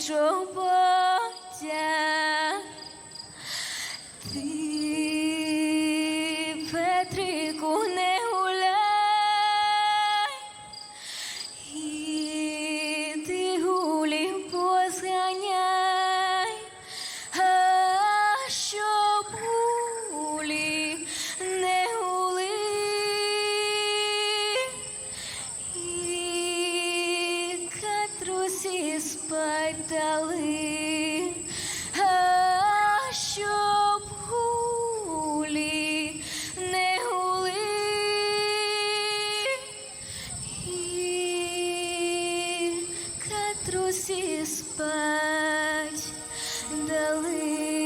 чоботях. Ти дали, а щоб гулі не гули, і катрусі спать дали.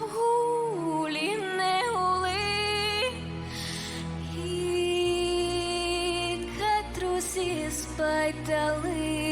гулі не гули, і спайтали.